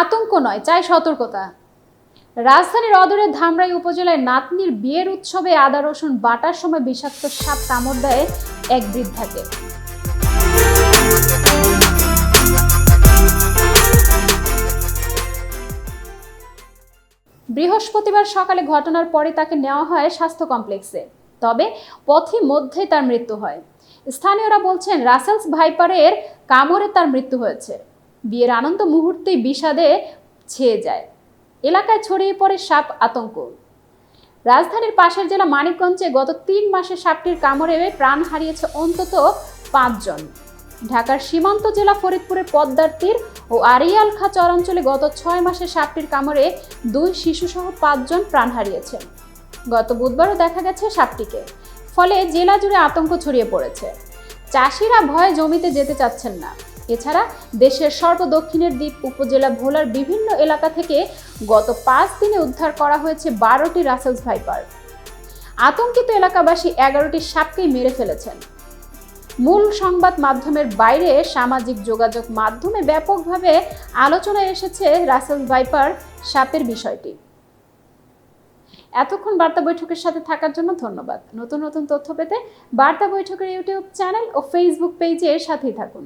আতঙ্ক নয়, চাই সতর্কতা। রাজধানীর অদূরে ধামরাই উপজেলায় নাতনির বিয়ের উৎসবে আদা, রসুন বাটার সময় বিষাক্ত সাপ কামড় দেয় এক বৃদ্ধাকে। বৃহস্পতিবার সকালে ঘটনার পরে তাকে নেওয়া হয় স্বাস্থ্য কমপ্লেক্সে। তবে পথে মধ্যেই তার মৃত্যু হয়। স্থানীয়রা বলছেন, রাসেলস ভাইপারের কামড়ে তার মৃত্যু হয়েছে। বিয়ের আনন্দ মুহূর্তেই বিষাদে ছেয়ে যায়। এলাকায় ছড়িয়ে পড়ে সাপ আতঙ্ক। রাজধানীর পাশের জেলা মানিকগঞ্জে গত তিন মাসে সাপটির কামড়ে প্রাণ হারিয়েছে অন্তত পাঁচজন। ঢাকার সীমান্ত জেলা ফরিদপুরের পদ্মার তীর ও আরিয়াল খা চরাঞ্চলে গত ছয় মাসে সাপটির কামড়ে দুই শিশুসহ পাঁচজন প্রাণ হারিয়েছেন গত বুধবারও দেখা গেছে সাপটিকে। ফলে জেলা জুড়ে আতঙ্ক ছড়িয়ে পড়েছে। চাষিরা ভয়ে জমিতে যেতে চাচ্ছেন না। এছাড়া দেশের সর্বদক্ষিণের দ্বীপ উপজেলা ভোলার বিভিন্ন এলাকা থেকে গত পাঁচ দিনে উদ্ধার করা হয়েছে বারোটি রাসেলস ভাইপার। আতঙ্কিত এলাকাবাসী এগারোটি সাপকেই মেরে ফেলেছেন। মূল সংবাদ মাধ্যমের বাইরে সামাজিক যোগাযোগ মাধ্যমে ব্যাপকভাবে আলোচনায় এসেছে রাসেল ভাইপার সাপের বিষয়টি। এতক্ষণ বার্তা বৈঠকের সাথে থাকার জন্য ধন্যবাদ। নতুন নতুন তথ্য পেতে বার্তা বৈঠকের ইউটিউব চ্যানেল ও ফেসবুক পেজের সাথেই থাকুন।